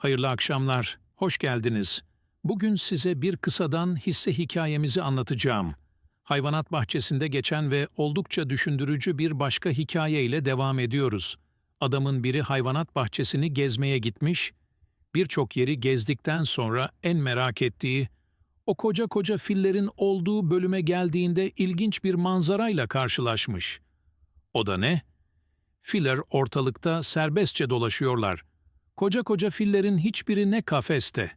Hayırlı akşamlar, hoş geldiniz. Bugün size bir kısadan hisse hikayemizi anlatacağım. Hayvanat bahçesinde geçen ve oldukça düşündürücü bir başka hikaye ile devam ediyoruz. Adamın biri hayvanat bahçesini gezmeye gitmiş, birçok yeri gezdikten sonra en merak ettiği, o koca koca fillerin olduğu bölüme geldiğinde ilginç bir manzarayla karşılaşmış. O da ne? Filler ortalıkta serbestçe dolaşıyorlar. Koca koca fillerin hiçbiri ne kafeste,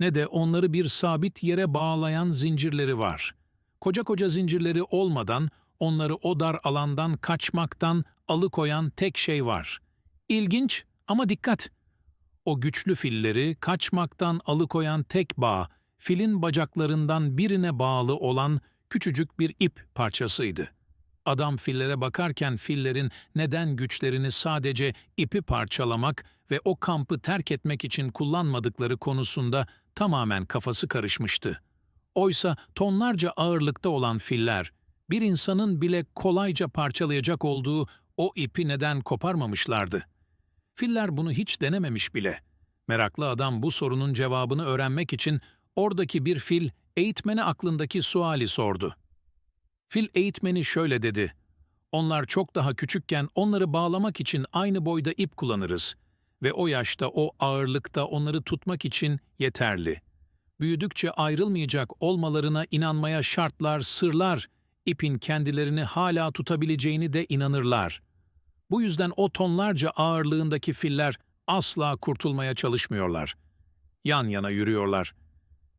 ne de onları bir sabit yere bağlayan zincirleri var. Koca koca zincirleri olmadan onları o dar alandan kaçmaktan alıkoyan tek şey var. İlginç ama dikkat! O güçlü filleri kaçmaktan alıkoyan tek bağ, filin bacaklarından birine bağlı olan küçücük bir ip parçasıydı. Adam fillere bakarken fillerin neden güçlerini sadece ipi parçalamak ve o kampı terk etmek için kullanmadıkları konusunda tamamen kafası karışmıştı. Oysa tonlarca ağırlıkta olan filler, bir insanın bile kolayca parçalayacak olduğu o ipi neden koparmamışlardı? Filler bunu hiç denememiş bile. Meraklı adam bu sorunun cevabını öğrenmek için oradaki bir fil eğitmene aklındaki suali sordu. Fil eğitmeni şöyle dedi. Onlar çok daha küçükken onları bağlamak için aynı boyda ip kullanırız ve o yaşta o ağırlıkta onları tutmak için yeterli. Büyüdükçe ayrılmayacak olmalarına inanmaya şartlar, sırlar, ipin kendilerini hala tutabileceğini de inanırlar. Bu yüzden o tonlarca ağırlığındaki filler asla kurtulmaya çalışmıyorlar. Yan yana yürüyorlar.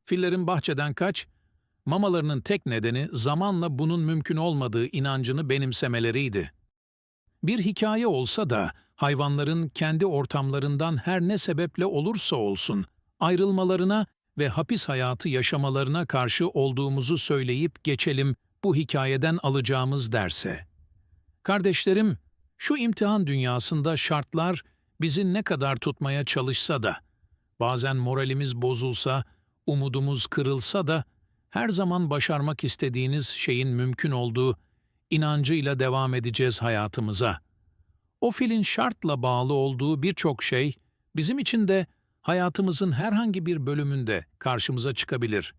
Fillerin bahçeden kaç, mamalarının tek nedeni zamanla bunun mümkün olmadığı inancını benimsemeleriydi. Bir hikaye olsa da hayvanların kendi ortamlarından her ne sebeple olursa olsun ayrılmalarına ve hapis hayatı yaşamalarına karşı olduğumuzu söyleyip geçelim bu hikayeden alacağımız derse. Kardeşlerim, şu imtihan dünyasında şartlar bizi ne kadar tutmaya çalışsa da, bazen moralimiz bozulsa, umudumuz kırılsa da, her zaman başarmak istediğiniz şeyin mümkün olduğu inancıyla devam edeceğiz hayatımıza. O filin şartla bağlı olduğu birçok şey bizim için de hayatımızın herhangi bir bölümünde karşımıza çıkabilir.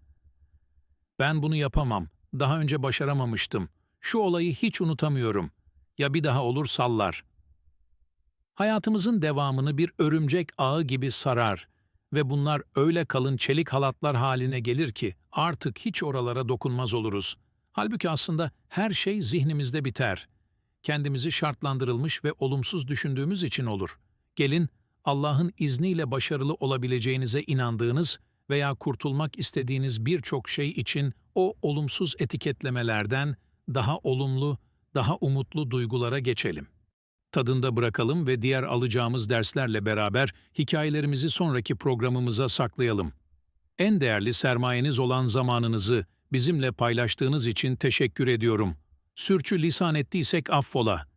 Ben bunu yapamam, daha önce başaramamıştım, şu olayı hiç unutamıyorum, ya bir daha olur sallar. Hayatımızın devamını bir örümcek ağı gibi sarar ve bunlar öyle kalın çelik halatlar haline gelir ki artık hiç oralara dokunmaz oluruz. Halbuki aslında her şey zihnimizde biter. Kendimizi şartlandırılmış ve olumsuz düşündüğümüz için olur. Gelin, Allah'ın izniyle başarılı olabileceğinize inandığınız veya kurtulmak istediğiniz birçok şey için o olumsuz etiketlemelerden daha olumlu, daha umutlu duygulara geçelim. Tadında bırakalım ve diğer alacağımız derslerle beraber hikayelerimizi sonraki programımıza saklayalım. En değerli sermayeniz olan zamanınızı bizimle paylaştığınız için teşekkür ediyorum. Sürçü lisan ettiysek affola.